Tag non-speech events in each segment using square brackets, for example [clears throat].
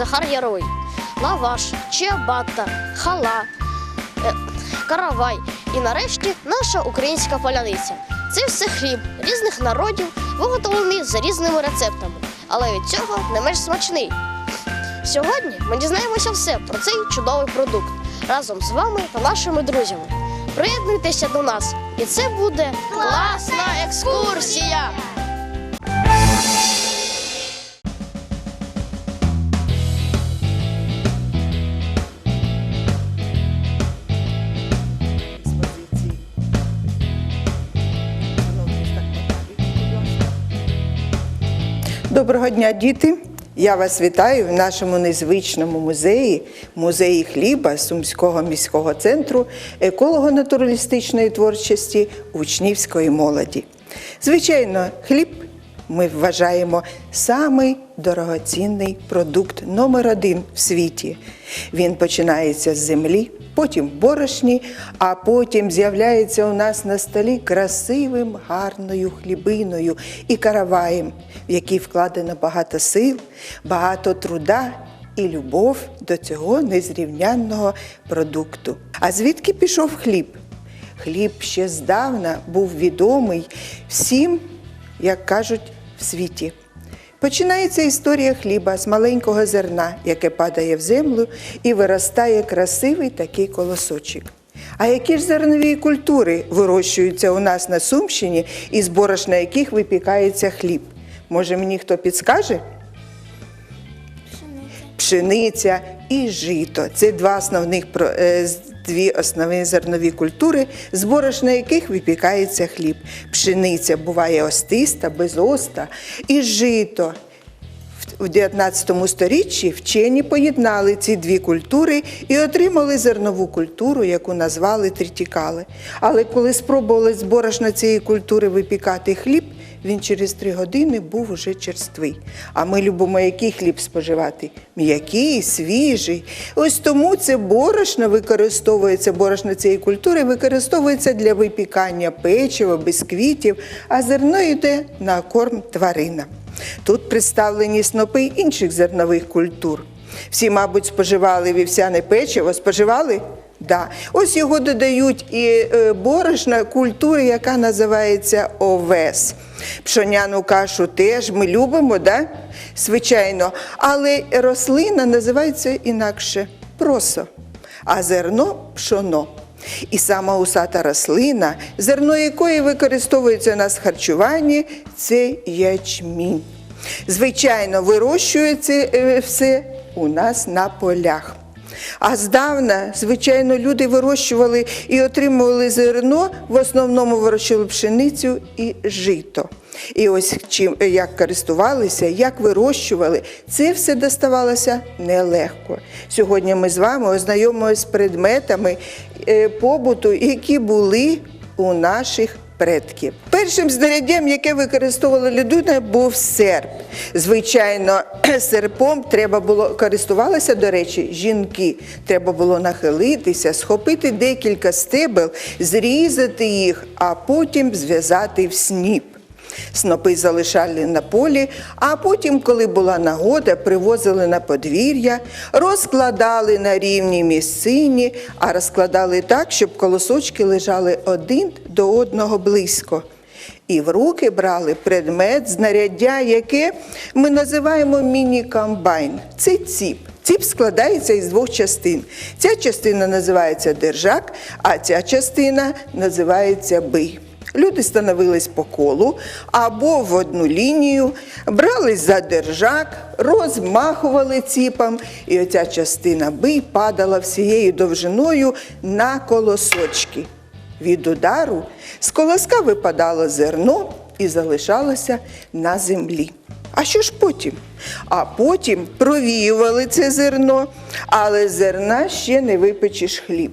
Захар Яровий. Лаваш, чиабатта, хала, е, каравай і нарешті наша українська поляниця. Це все хліб різних народів, виготовлений за різними рецептами, але від цього не менш смачний. Сьогодні ми дізнаємося все про цей чудовий продукт разом з вами та нашими друзями. Приєднуйтеся до нас, і це буде класна екскурсія! Доброго дня, діти! Я вас вітаю в нашому незвичному музеї, музеї хліба Сумського міського центру еколого-натуралістичної творчості учнівської молоді. Звичайно, хліб ми вважаємо самий дорогоцінний продукт номер один в світі. Він починається з землі, потім борошні, а потім з'являється у нас на столі красивим, гарною хлібиною і караваєм, в який вкладено багато сил, багато труда і любов до цього незрівнянного продукту. А звідки пішов хліб? Хліб ще здавна був відомий всім, як кажуть, в світі. Починається історія хліба з маленького зерна, яке падає в землю і виростає красивий такий колосочок. А які ж зернові культури вирощуються у нас на Сумщині, із борошна яких випікається хліб? Може мені хто підскаже? пшениця і жито. Це два основних е, з- дві основні зернові культури, з борошна яких випікається хліб. Пшениця буває остиста, безоста, і жито. В- В 19 сторіччі вчені поєднали ці дві культури і отримали зернову культуру, яку назвали трітікали. Але коли спробували з борошна цієї культури випікати хліб, він через три години був уже черствий. А ми любимо який хліб споживати? М'який, свіжий. Ось тому це борошно використовується, борошно цієї культури використовується для випікання печива, бісквітів, а зерно йде на корм тваринам. Тут представлені снопи інших зернових культур. Всі, мабуть, споживали вівсяне печиво, споживали? Да. Ось його додають і е, борошна культури, яка називається овес. Пшоняну кашу теж ми любимо, да? звичайно. Але рослина називається інакше просо, а зерно пшоно. І сама усата рослина, зерно якої використовується у нас в харчуванні, це ячмінь. Звичайно, вирощується е, все у нас на полях. А здавна, звичайно, люди вирощували і отримували зерно, в основному вирощували пшеницю і жито. І ось чим як користувалися, як вирощували, це все доставалося нелегко. Сьогодні ми з вами ознайомимося з предметами е, побуту, які були у наших предків. Першим знаряддям, яке використовувала людина, був серп. Звичайно, [clears throat] серпом треба було користувалися, до речі, жінки. Треба було нахилитися, схопити декілька стебел, зрізати їх, а потім зв'язати в сніп. Снопи залишали на полі, а потім, коли була нагода, привозили на подвір'я, розкладали на рівній місцині, а розкладали так, щоб колосочки лежали один до одного близько. І в руки брали предмет, знаряддя, яке ми називаємо міні-комбайн. Це ціп. Ціп складається із двох частин. Ця частина називається держак, а ця частина називається бий. Люди становились по колу або в одну лінію, брались за держак, розмахували ціпом, і оця частина бий падала всією довжиною на колосочки. Від удару з колоска випадало зерно і залишалося на землі. А що ж потім? А потім провіювали це зерно, але зерна ще не випечеш хліб.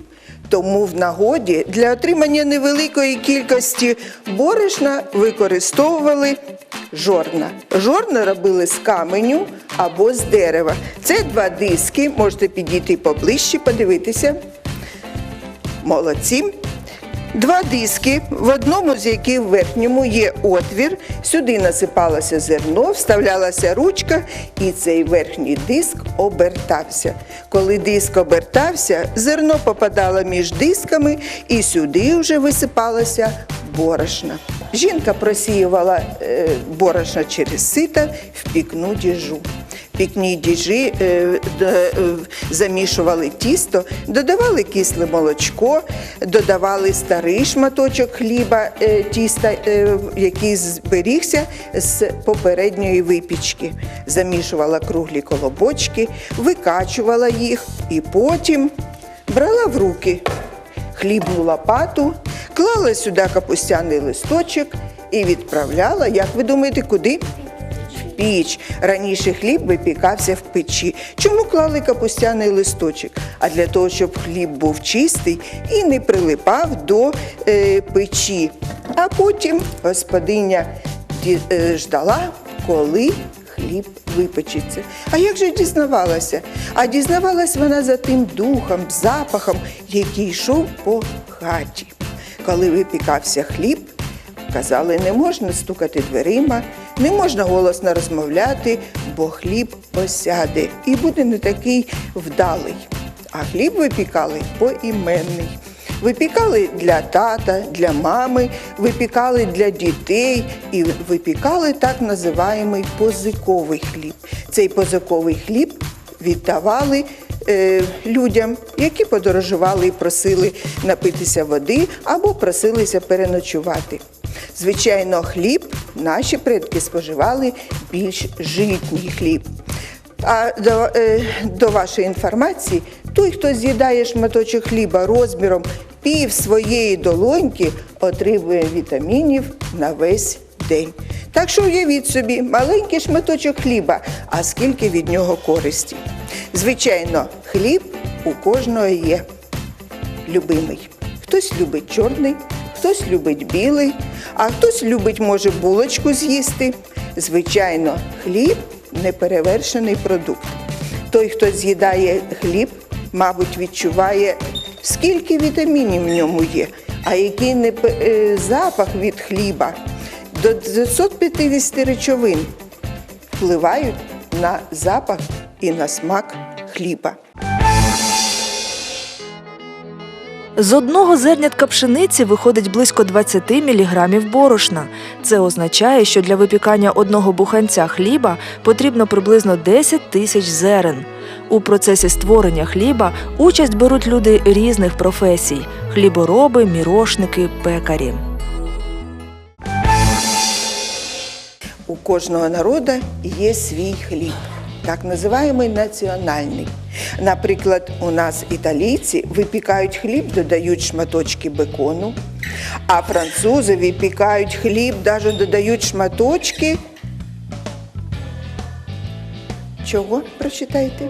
Тому в нагоді для отримання невеликої кількості борошна використовували жорна. Жорна робили з каменю або з дерева. Це два диски, можете підійти поближче, подивитися. Молодці. Два диски, в одному з яких в верхньому є отвір. Сюди насипалося зерно, вставлялася ручка, і цей верхній диск обертався. Коли диск обертався, зерно попадало між дисками, і сюди вже висипалося борошна. Жінка просіювала е, борошна через сито в пікну діжу. Пікні діжі е, е, замішували тісто, додавали кисле молочко, додавали старий шматочок хліба е, тіста, який зберігся з попередньої випічки. Замішувала круглі колобочки, викачувала їх і потім брала в руки хлібну лопату, клала сюди капустяний листочок і відправляла, як ви думаєте, куди? Піч. Раніше хліб випікався в печі. Чому клали капустяний листочок? А для того, щоб хліб був чистий і не прилипав до е, печі. А потім господиня е, ждала, коли хліб випечеться. А як же дізнавалася? А дізнавалась вона за тим духом, запахом, який йшов по хаті. Коли випікався хліб, казали, не можна стукати дверима, не можна голосно розмовляти, бо хліб осяде і буде не такий вдалий. А хліб випікали поіменний. Випікали для тата, для мами, випікали для дітей і випікали так називаємий позиковий хліб. Цей позиковий хліб віддавали е, людям, які подорожували і просили напитися води або просилися переночувати. Звичайно, хліб наші предки споживали більш житній хліб. А до, е, до вашої інформації, той, хто з'їдає шматочок хліба розміром пів своєї долоньки, отримує вітамінів на весь день. Так що уявіть собі, маленький шматочок хліба, а скільки від нього користі. Звичайно, хліб у кожного є любимий. Хтось любить чорний, хтось любить білий, а хтось любить, може, булочку з'їсти. Звичайно, хліб неперевершений продукт. Той, хто з'їдає хліб, мабуть, відчуває, скільки вітамінів в ньому є, а який не е, запах від хліба. До 950 речовин впливають на запах і на смак хліба. З одного зернятка пшениці виходить близько 20 мг борошна. Це означає, що для випікання одного буханця хліба потрібно приблизно 10 тисяч зерен. У процесі створення хліба участь беруть люди різних професій: хлібороби, мірошники, пекарі. У кожного народу є свій хліб, так називаємо національний. Наприклад, у нас італійці випікають хліб, додають шматочки бекону, а французи випікають хліб, навіть додають шматочки. Чого прочитайте?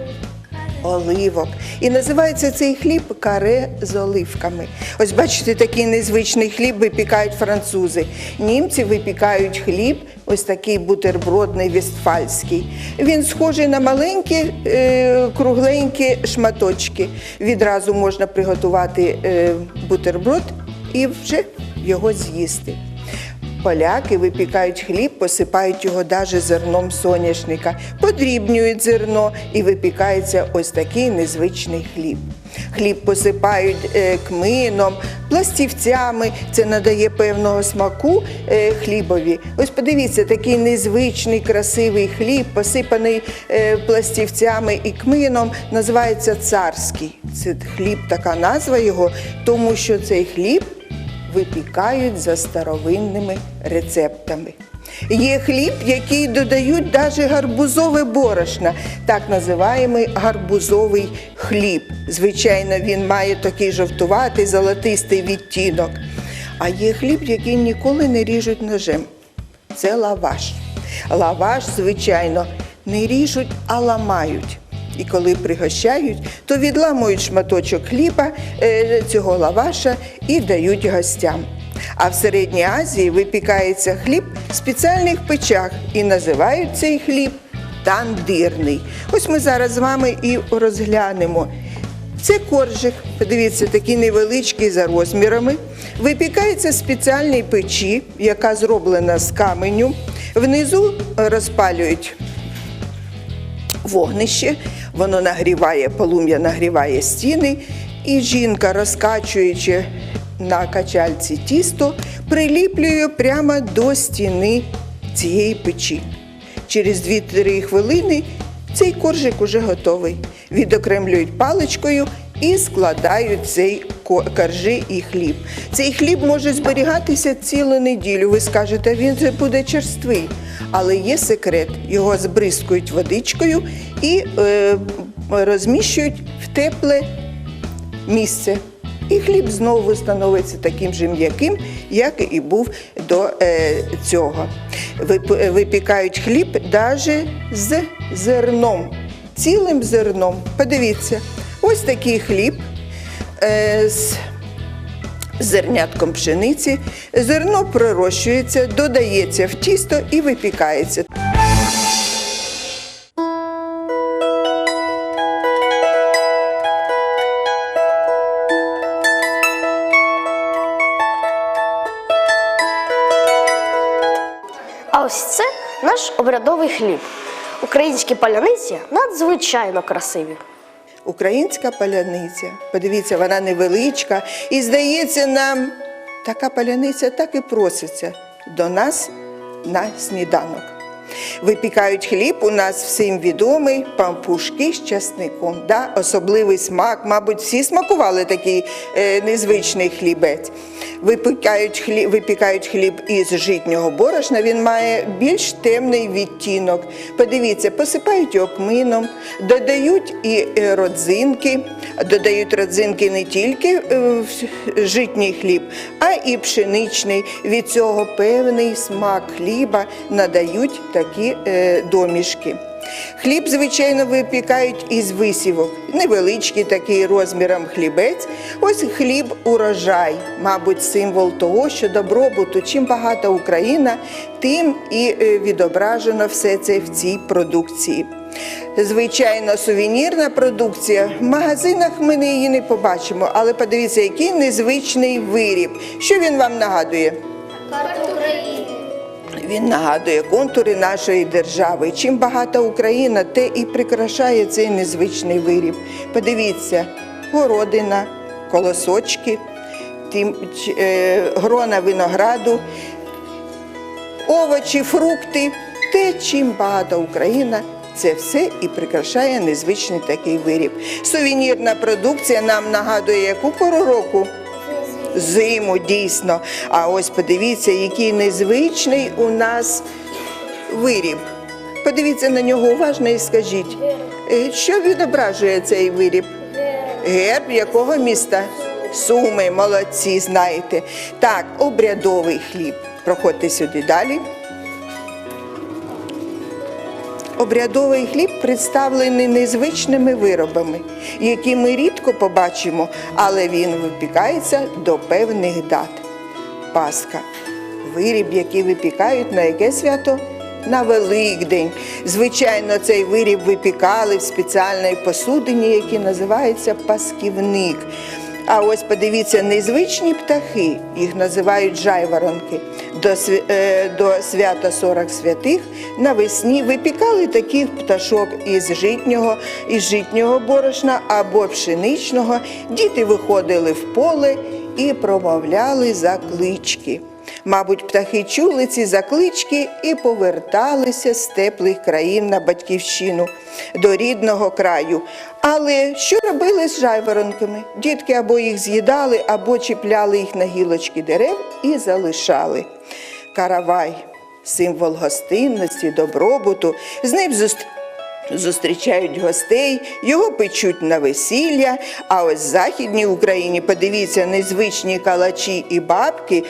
Оливок. І називається цей хліб каре з оливками. Ось бачите, такий незвичний хліб випікають французи. Німці випікають хліб, ось такий бутербродний вестфальський. Він схожий на маленькі е, кругленькі шматочки. Відразу можна приготувати е, бутерброд і вже його з'їсти. Поляки випікають хліб, посипають його даже зерном соняшника, подрібнюють зерно і випікається ось такий незвичний хліб. Хліб посипають е, кмином, пластівцями. Це надає певного смаку е, хлібові. Ось подивіться, такий незвичний, красивий хліб, посипаний е, пластівцями і кмином, називається царський. Це хліб, така назва його, тому що цей хліб випікають за старовинними рецептами. Є хліб, який додають навіть гарбузове борошна, так називаємо гарбузовий хліб. Звичайно, він має такий жовтуватий, золотистий відтінок. А є хліб, який ніколи не ріжуть ножем. Це лаваш. Лаваш, звичайно, не ріжуть, а ламають. І коли пригощають, то відламують шматочок хліба е, цього лаваша і дають гостям. А в Середній Азії випікається хліб в спеціальних печах і називають цей хліб тандирний. Ось ми зараз з вами і розглянемо Це коржик, подивіться, такий невеличкий за розмірами. Випікається в спеціальній печі, яка зроблена з каменю. Внизу розпалюють вогнище, воно нагріває, полум'я нагріває стіни, і жінка, розкачуючи на качальці тісто, приліплює прямо до стіни цієї печі. Через 2-3 хвилини цей коржик уже готовий. Відокремлюють паличкою і складають цей ко- коржи і хліб. Цей хліб може зберігатися цілу неділю. Ви скажете, він буде черствий. Але є секрет: його збризкують водичкою і е, розміщують в тепле місце. І хліб знову становиться таким же м'яким, як і був до е, цього. Вип- Випікають хліб навіть з зерном, цілим зерном. Подивіться, ось такий хліб е, з зернятком пшениці. Зерно пророщується, додається в тісто і випікається. А ось це наш обрядовий хліб. Українські паляниці надзвичайно красиві. Українська паляниця. Подивіться, вона невеличка. І здається, нам така паляниця так і проситься до нас на сніданок. Випікають хліб, у нас всім відомий пампушки з часником. Да? Особливий смак, мабуть, всі смакували такий е, незвичний хлібець. Випікають хліб, випікають хліб із житнього борошна, він має більш темний відтінок. Подивіться, посипають його кмином, додають і е, родзинки, додають родзинки не тільки е, в житній хліб, а і пшеничний. Від цього певний смак хліба надають такі е, домішки. Хліб, звичайно, випікають із висівок. Невеличкий такий розміром хлібець. Ось хліб урожай, мабуть, символ того, що добробуту, чим багата Україна, тим і е, відображено все це в цій продукції. Звичайно, сувенірна продукція. В магазинах ми її не побачимо, але подивіться, який незвичний виріб. Що він вам нагадує? Він нагадує контури нашої держави. Чим багата Україна, те і прикрашає цей незвичний виріб. Подивіться, городина, колосочки, е, грона винограду, овочі, фрукти. Те, чим багата Україна, це все і прикрашає незвичний такий виріб. Сувенірна продукція нам нагадує яку пору року? Зиму, дійсно. А ось подивіться, який незвичний у нас виріб. Подивіться на нього уважно і скажіть, е, що відображує цей виріб? Герб якого міста? Суми, молодці, знаєте. Так, обрядовий хліб. Проходьте сюди далі. Обрядовий хліб представлений незвичними виробами, які ми рідко побачимо, але він випікається до певних дат. Пасха виріб, який випікають на яке свято? На Великдень. Звичайно, цей виріб випікали в спеціальній посудині, який називається пасківник. А ось подивіться, незвичні птахи, їх називають жайворонки. До, е, до свята 40 святих навесні випікали таких пташок із житнього, із житнього борошна або пшеничного. Діти виходили в поле і промовляли заклички. Мабуть, птахи чули ці заклички і поверталися з теплих країн на батьківщину до рідного краю. Але що робили з жайворонками? Дітки або їх з'їдали, або чіпляли їх на гілочки дерев і залишали. Каравай символ гостинності, добробуту. З ним зустрічали Зустрічають гостей, його печуть на весілля. А ось в Західній Україні, подивіться, незвичні калачі і бабки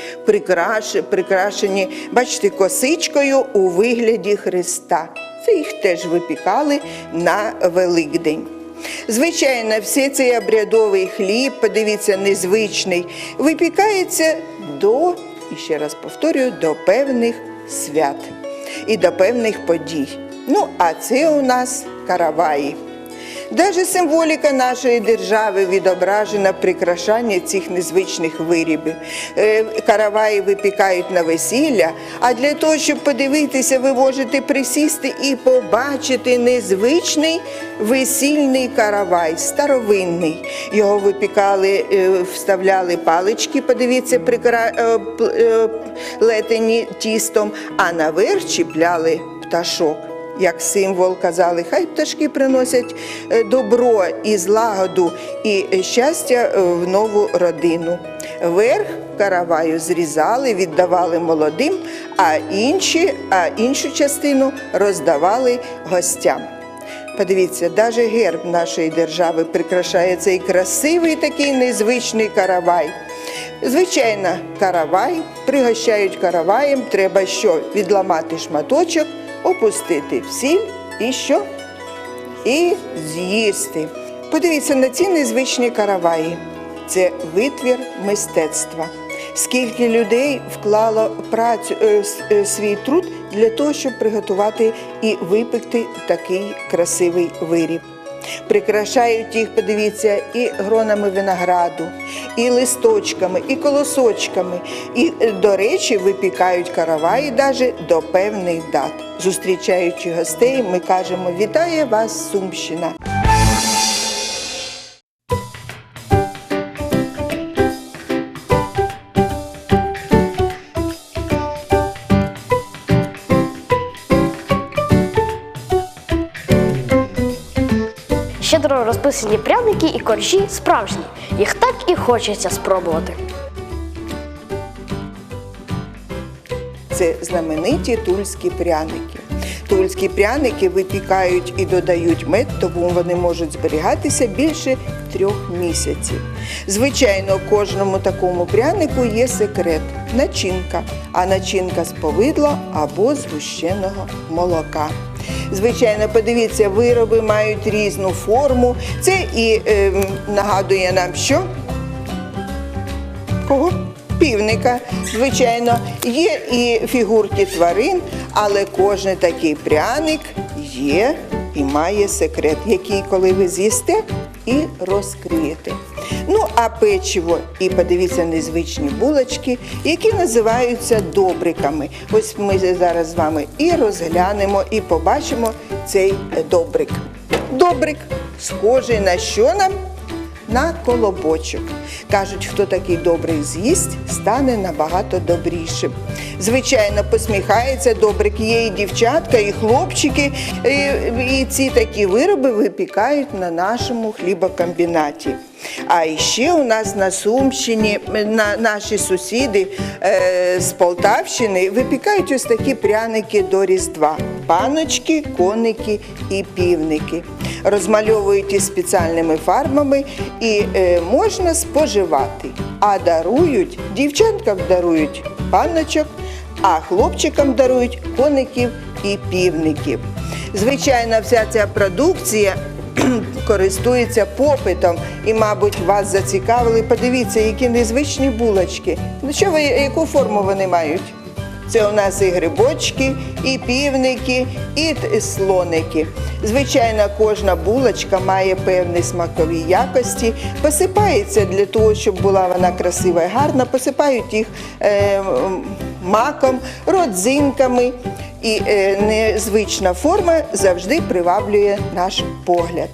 прикрашені, бачите, косичкою у вигляді Христа. Це їх теж випікали на Великдень. Звичайно, всі цей обрядовий хліб, подивіться, незвичний, випікається до, і ще раз повторюю, до певних свят і до певних подій. Ну, а це у нас караваї. Даже символіка нашої держави відображена в прикрашанні цих незвичних виробів. Е, Караваї випікають на весілля, а для того, щоб подивитися, ви можете присісти і побачити незвичний весільний каравай, старовинний. Його випікали, е, вставляли палички, подивіться, прикра... е, тістом, а наверх чіпляли пташок як символ казали, хай пташки приносять е, добро і злагоду і щастя е, в нову родину. Верх караваю зрізали, віддавали молодим, а, інші, а іншу частину роздавали гостям. Подивіться, навіть герб нашої держави прикрашає цей красивий такий незвичний каравай. Звичайно, каравай, пригощають караваєм, треба що? Відламати шматочок, опустити в сіль і що? І з'їсти. Подивіться на ці незвичні караваї. Це витвір мистецтва. Скільки людей вклало працю е, е, свій труд для того, щоб приготувати і випекти такий красивий виріб. Прикрашають їх, подивіться, і гронами винограду, і листочками, і колосочками. І, е, до речі, випікають караваї навіть до певних дат. Зустрічаючи гостей, ми кажемо Вітає вас, Сумщина! Щедро пряники і коржі справжні. Їх так і хочеться спробувати. Це знамениті тульські пряники. Тульські пряники випікають і додають мед, тому вони можуть зберігатися більше трьох місяців. Звичайно, кожному такому прянику є секрет начинка, а начинка з повидла або з гущеного молока. Звичайно, подивіться, вироби мають різну форму. Це і ем, нагадує нам, що Кого? Півника, звичайно, є і фігурки тварин, але кожен такий пряник є і має секрет, який, коли ви з'їсте, і розкриєте. Ну, а печиво, і подивіться незвичні булочки, які називаються добриками. Ось ми зараз з вами і розглянемо, і побачимо цей добрик. Добрик схожий на що нам? На колобочок. Кажуть, хто такий добрий з'їсть, стане набагато добрішим. Звичайно, посміхається добрик. Є і дівчатка, і хлопчики. І, ці такі вироби випікають на нашому хлібокомбінаті. А ще у нас на Сумщині на, наші сусіди е, з Полтавщини випікають ось такі пряники до Різдва: паночки, коники і півники. Розмальовують із спеціальними фарбами і е, можна споживати. А дарують, дівчаткам дарують паночок, а хлопчикам дарують коників і півників. Звичайно, вся ця продукція користується попитом і, мабуть, вас зацікавили. Подивіться, які незвичні булочки. Ну що ви, яку форму вони мають? Це у нас і грибочки, і півники, і слоники. Звичайно, кожна булочка має певні смакові якості. Посипається для того, щоб була вона красива і гарна. Посипають їх е, маком, родзинками. І е, незвична форма завжди приваблює наш погляд.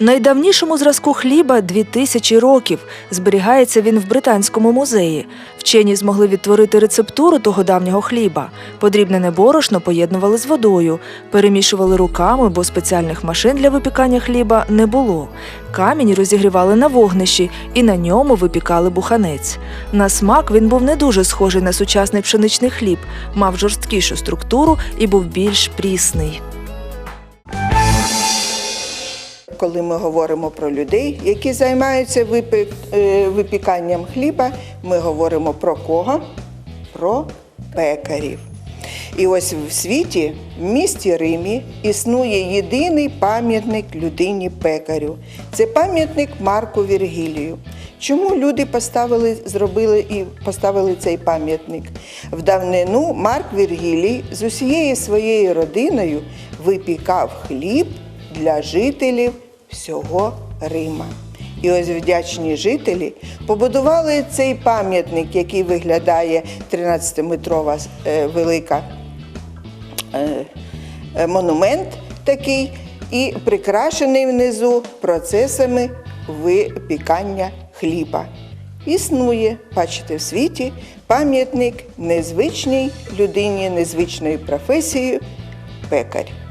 Найдавнішому зразку хліба 2000 років. Зберігається він в Британському музеї. Вчені змогли відтворити рецептуру того давнього хліба. Подрібнене борошно поєднували з водою, перемішували руками, бо спеціальних машин для випікання хліба не було. Камінь розігрівали на вогнищі і на ньому випікали буханець. На смак він був не дуже схожий на сучасний пшеничний хліб, мав жорсткішу структуру і був більш прісний. Коли ми говоримо про людей, які займаються е, випіканням хліба, ми говоримо про кого? Про пекарів. І ось в світі, в місті Римі, існує єдиний пам'ятник людині пекарю. Це пам'ятник Марку Віргілію. Чому люди поставили, зробили і поставили цей пам'ятник? В давнину Марк Віргілій з усією своєю родиною випікав хліб для жителів всього Рима. І ось вдячні жителі побудували цей пам'ятник, який виглядає 13-метрова е, велика е, е, монумент такий, і прикрашений внизу процесами випікання хліба. Існує, бачите, в світі пам'ятник незвичній людині, незвичною професією пекар.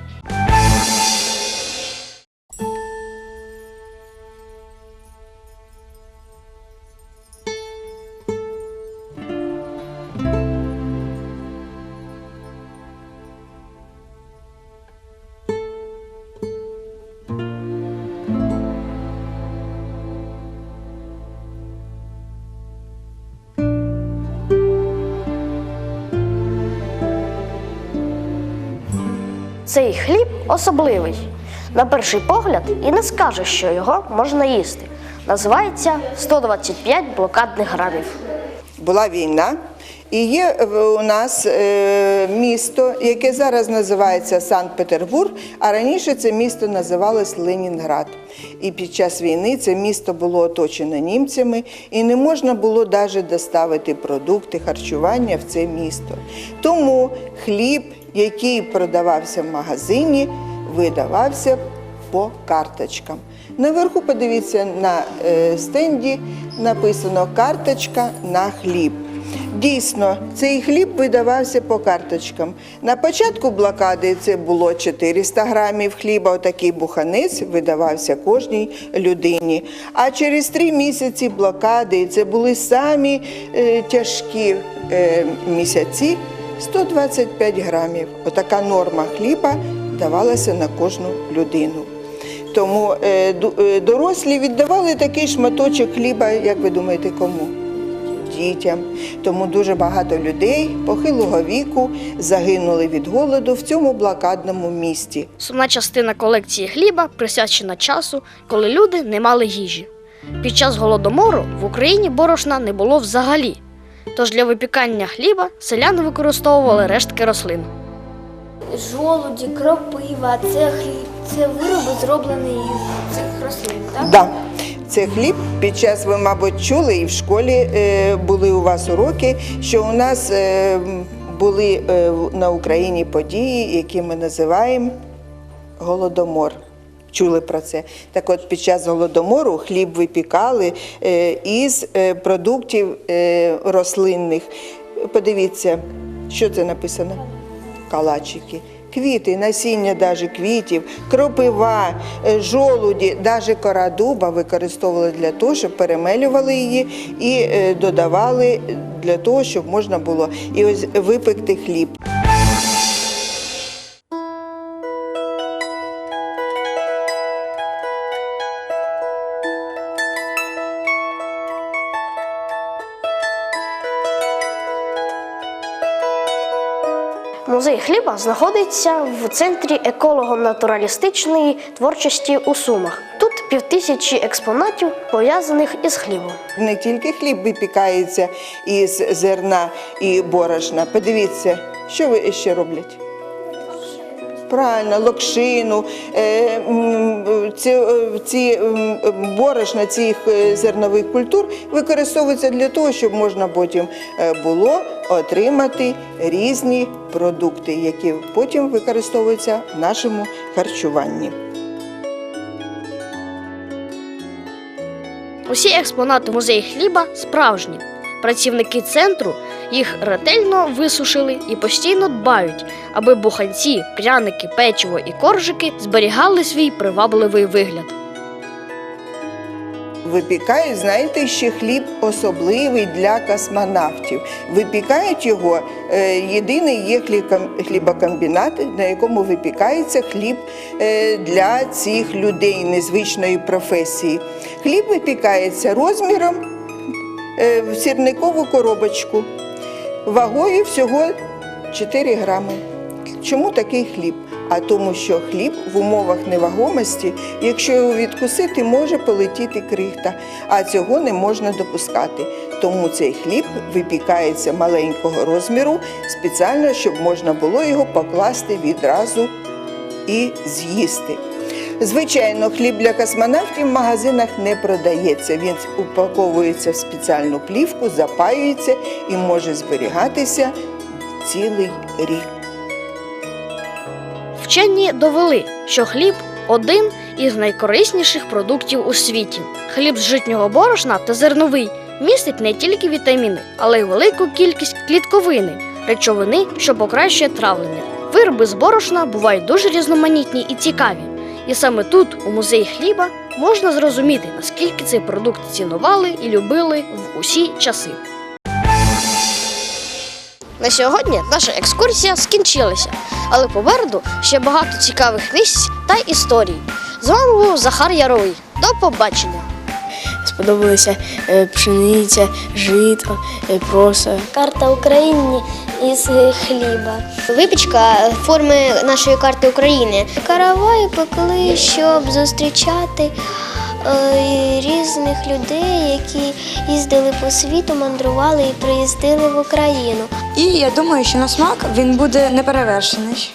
Цей хліб особливий. На перший погляд і не скажеш, що його можна їсти. Називається 125 блокадних грамів. Була війна, і є у нас е, місто, яке зараз називається Санкт-Петербург, а раніше це місто називалось Ленінград. І під час війни це місто було оточено німцями, і не можна було навіть доставити продукти харчування в це місто. Тому хліб, який продавався в магазині, видавався по карточкам. Наверху подивіться на е, стенді написано карточка на хліб. Дійсно, цей хліб видавався по карточкам. На початку блокади це було 400 грамів хліба, отакий буханець видавався кожній людині. А через три місяці блокади це були самі е, тяжкі е, місяці 125 грамів. Отака норма хліба давалася на кожну людину. Тому е, е, дорослі віддавали такий шматочок хліба, як ви думаєте, кому? Дітям. Тому дуже багато людей похилого віку загинули від голоду в цьому блокадному місті. Сумна частина колекції хліба присвячена часу, коли люди не мали їжі. Під час голодомору в Україні борошна не було взагалі. Тож для випікання хліба селяни використовували рештки рослин. Жолуді, кропива, це хліб, це вироби зроблені із цих рослин, так? Да. Це хліб. Під час ви, мабуть, чули, і в школі е, були у вас уроки, що у нас е, були е, на Україні події, які ми називаємо голодомор. Чули про це. Так от під час голодомору хліб випікали е, із е, продуктів е, рослинних. Подивіться, що це написано? Калачики. Квіти, насіння даже квітів, кропива, жолуді, навіть кора дуба використовували для того, щоб перемелювали її і додавали для того, щоб можна було і ось випекти хліб. Музей хліба знаходиться в центрі еколого-натуралістичної творчості у Сумах. Тут півтисячі експонатів пов'язаних із хлібом. Не тільки хліб випікається із зерна і борошна. Подивіться, що ви ще роблять? Правильно, локшину, е, ці, е, ці борошна цих е, зернових культур використовуються для того, щоб можна потім було отримати різні продукти, які потім використовуються в нашому харчуванні. Усі експонати музею хліба справжні. Працівники центру їх ретельно висушили і постійно дбають, аби буханці, пряники, печиво і коржики зберігали свій привабливий вигляд. Випікають, знаєте, ще хліб особливий для космонавтів. Випікають його, е, єдиний є хлібокомбінат, на якому випікається хліб е, для цих людей незвичної професії. Хліб випікається розміром е, в сірникову коробочку, вагою всього 4 грами. Чому такий хліб? А тому, що хліб в умовах невагомості, якщо його відкусити, може полетіти крихта, а цього не можна допускати. Тому цей хліб випікається маленького розміру спеціально, щоб можна було його покласти відразу і з'їсти. Звичайно, хліб для космонавтів в магазинах не продається. Він упаковується в спеціальну плівку, запаюється і може зберігатися цілий рік. Вчені довели, що хліб один із найкорисніших продуктів у світі. Хліб з житнього борошна та зерновий містить не тільки вітаміни, але й велику кількість клітковини, речовини, що покращує травлення. Вироби з борошна бувають дуже різноманітні і цікаві. І саме тут, у музеї хліба, можна зрозуміти, наскільки цей продукт цінували і любили в усі часи. На сьогодні наша екскурсія скінчилася, але попереду ще багато цікавих місць та історій. З вами був Захар Яровий. До побачення! Сподобалася е, пшениця, жито, е, проса. Карта України із хліба. Випічка форми нашої карти України. Караваї пекли, щоб зустрічати е, різних людей, які їздили по світу, мандрували і приїздили в Україну. І я думаю, що на смак він буде неперевершений.